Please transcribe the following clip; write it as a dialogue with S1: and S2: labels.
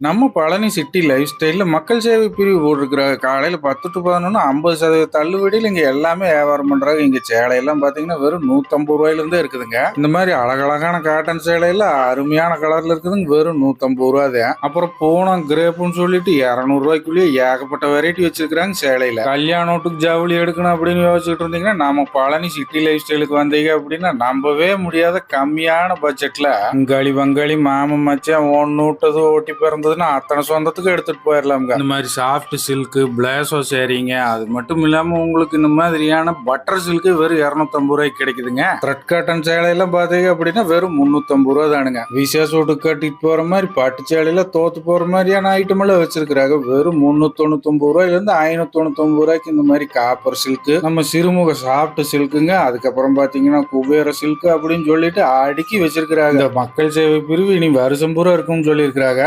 S1: நம்ம Palani city life ஸ்டைலில் மக்கள் சேவை பிரிவு போட்டிருக்கிற காலையில் பத்து டு பதினொன்று ஐம்பது சதவீத தள்ளுபடியில் இங்கே எல்லாமே வியாபாரம் பண்றாங்க. இங்க சேலையெல்லாம் பாத்தீங்கன்னா வெறும் நூத்தம்பது ரூபாயிலேருந்தே இருக்குதுங்க. இந்த மாதிரி அழகழகான காட்டன் சேலையில் அருமையான கலர்ல இருக்குதுங்க. வெறும் நூத்தம்பது ரூபா தான் அப்புறம் பூனம் கிரேப்புன்னு சொல்லிட்டு இரநூறுவாய்க்குள்ளேயே ஏகப்பட்ட வெரைட்டி வச்சிருக்கிறாங்க சேலையில. கல்யாணத்துக்கு ஜவுளி எடுக்கணும் அப்படின்னு யோசிச்சுட்டு இருந்தீங்கன்னா நம்ம பழனி சிட்டி லைஃப் ஸ்டைலுக்கு வந்தீங்க அப்படின்னா நம்பவே முடியாத கம்மியான பட்ஜெட்ல அங்காளி வங்காளி மாமன் மச்சான் ஒன்னு விட்டது ஓட்டி பிறந்ததுன்னா அத்தனை சொந்தத்துக்கு எடுத்துட்டு போயிடலாம்ங்க இந்த மாதிரி சாஃப்ட் சில்க்கு பிளேசோ சேரீங்க அது மட்டும் இல்லாம உங்களுக்கு இந்த மாதிரியான பட்டர் சில்க்கு வெறும் இரநூத்தம்பது ரூபாய்க்கு கிடைக்குதுங்க. த்ரெட் காட்டன் சேலையெல்லாம் பாத்தீங்க அப்படின்னா வெறும் முன்னூத்தம்பது ரூபா தானுங்க. விசேஷ வீட்டுக்கு கட்டிட்டு போற மாதிரி பட்டு சேலையில தோத்து போற மாதிரியான ஐட்டம் எல்லாம் வச்சிருக்கிறாங்க. வெறும் முன்னூத்தி தொண்ணூத்தொன்பது ரூபாயில இருந்து ஐநூத்தி தொண்ணூத்தொன்பது ரூபாய்க்கு இந்த மாதிரி காப்பர் சில்க்கு நம்ம சிறுமுக சாஃப்ட் சில்க்குங்க அதுக்கப்புறம் பாத்தீங்கன்னா குபேர சில்க் அப்படின்னு சொல்லிட்டு அடுக்கி வச்சிருக்கிறாங்க. மக்கள் சேவை பிரிவு இனி வருஷம் பூரா இருக்கும்னு சொல்லியிருக்கிறாங்க.